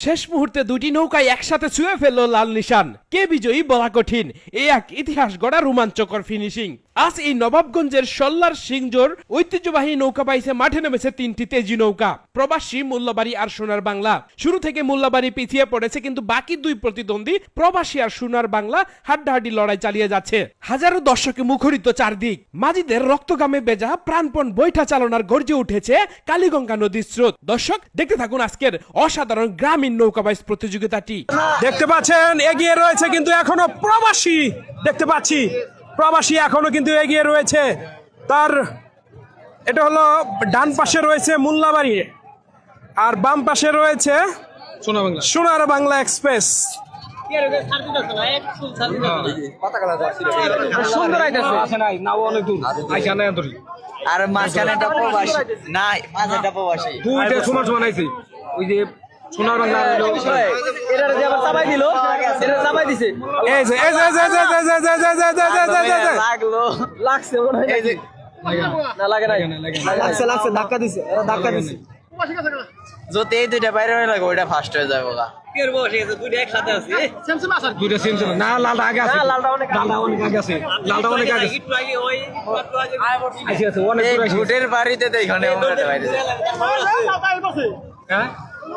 শেষ মুহূর্তে দুটি নৌকায় একসাথে ছুঁয়ে ফেলল লাল নিশান। কে বিজয়ী? বলা কঠিন। এ এক ইতিহাস গড়া রোমাঞ্চকর ফিনিশিং আজ এই নবাবগঞ্জের সল্লার সিংজোর ঐতিহ্যবাহী নৌকা পাইছে মাঠে নেমেছে তিনটি তেজি নৌকা। প্রবাসী মোল্লাবাড়ি আর সোনার বাংলা। শুরু থেকে মোল্লাবাড়ি পিছিয়ে পড়েছে, কিন্তু বাকি দুই প্রতিদ্বন্দ্বী প্রবাসী আর সোনার বাংলা হাড্ডাহাড্ডি লড়াই চালিয়ে যাচ্ছে। হাজারো দর্শকে মুখরিত চারদিক। মাজিদের রক্তগামে বেজা প্রাণপণ বৈঠা চালনার গর্জে উঠেছে কালীগঙ্গা নদীর স্রোত। দর্শক, দেখতে থাকুন আজকের অসাধারণ গ্রামীণ গ্রামীণ নৌকাবাইজ প্রতিযোগিতাটি। দেখতে পাচ্ছেন এগিয়ে রয়েছে কিন্তু এখনও প্রবাসী। দেখতে পাচ্ছি প্রবাসী এখনও কিন্তু এগিয়ে রয়েছে। তার এটা হলো ডান পাশে রয়েছে মুল্লাবাড়ি। আর বাম পাশে রয়েছে সোনার বাংলা এক্সপ্রেস। আর মাঝখানে মাঝখানে ওই যে সোনার বাংলা হলো এটা যে আবার চাপাই দিল এটা চাপাই দিছে এই যে এই যে এই যে এই যে এই যে এই যে এই যে এই যে এই যে এই যে এই যে লাগল লাগছে মনে হয় এই যে না লাগে নাই লাগছে লাগছে ধাক্কা দিছে এরা ধাক্কা দিছে যদি এই দুইটা বাইরে হয়ে লাগে ওইটা ফার্স্ট হয়ে যাবে গা দুইটা সেম সেম না লালটা আগে আছে লালটা অনেক অনেক আগে আছে লালটা অনেক আগে আছে আইসে আছে অনেক এই দূর আইসে ঘুটের বাড়িতে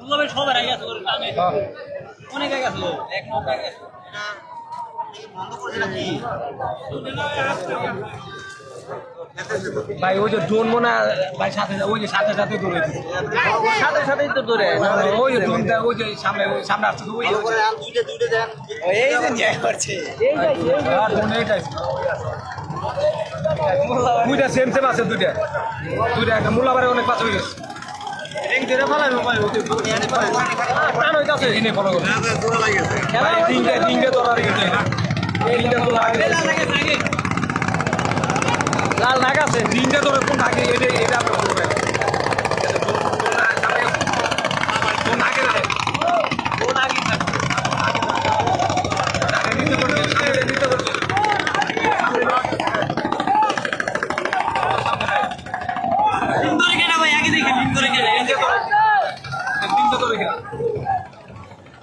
সবার আছে হ্যাঁ। অনেক আছে এক আছে এটা বন্ধ করে রাখি ভাই ওই যে ড্রোন মনে ভাই সাথে ওই যে সাথে সাথে দূরে সাথে সাথেই তো দৌড়ে। হ্যাঁ, ওই যে ড্রোনটা ওই যে সামনে ওই সামনে আসছে ওই দুইটা দুইটা দেন এই যে করছে এই যে সেম সেম আছে। দুইটা দুইটা। একটা মূলাবারে অনেক পাঁচ হয়ে গেছে। লাল নাগ আছে। তিনটা ধরে কোন থাকে এটা- এটা আমরা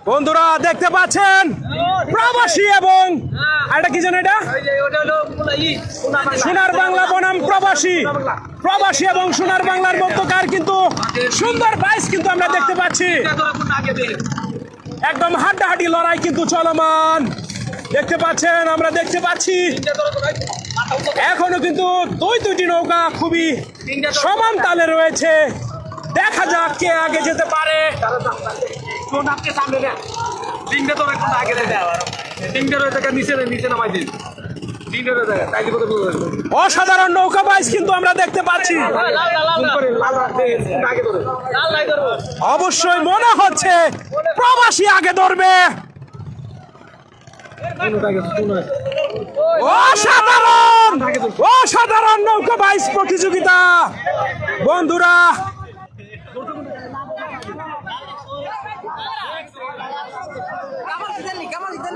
বন্ধুরা, দেখতে পাচ্ছেন? প্রবাসী এবং এটা কি জানো এটা? সোনার বাংলা বনাম প্রবাসী। প্রবাসী এবং সোনার বাংলার মধ্যকার কিন্তু সুন্দর বাইস কিন্তু আমরা দেখতে পাচ্ছি। একদম হাড্ডাহাড্ডি লড়াই কিন্তু চলমান। দেখতে পাচ্ছেন, আমরা দেখতে পাচ্ছি। এখনও কিন্তু দুই দুইটি নৌকা খুবই সমান তালে রয়েছে। কে আগে যেতে পারে? সামনে দেন তিনটে তো এখন আগে তিনটে রয়েছে নিচে নিচে নামাই দিন অসাধারণ নৌকা বাইস কিন্তু আমরা দেখতে পাচ্ছি। অবশ্যই মনে হচ্ছে প্রবাসী আগে ধরবে। অসাধারণ! অসাধারণ নৌকা বাইস প্রতিযোগিতা। বন্ধুরা কামাল দিতেন নি কামাল দিতেন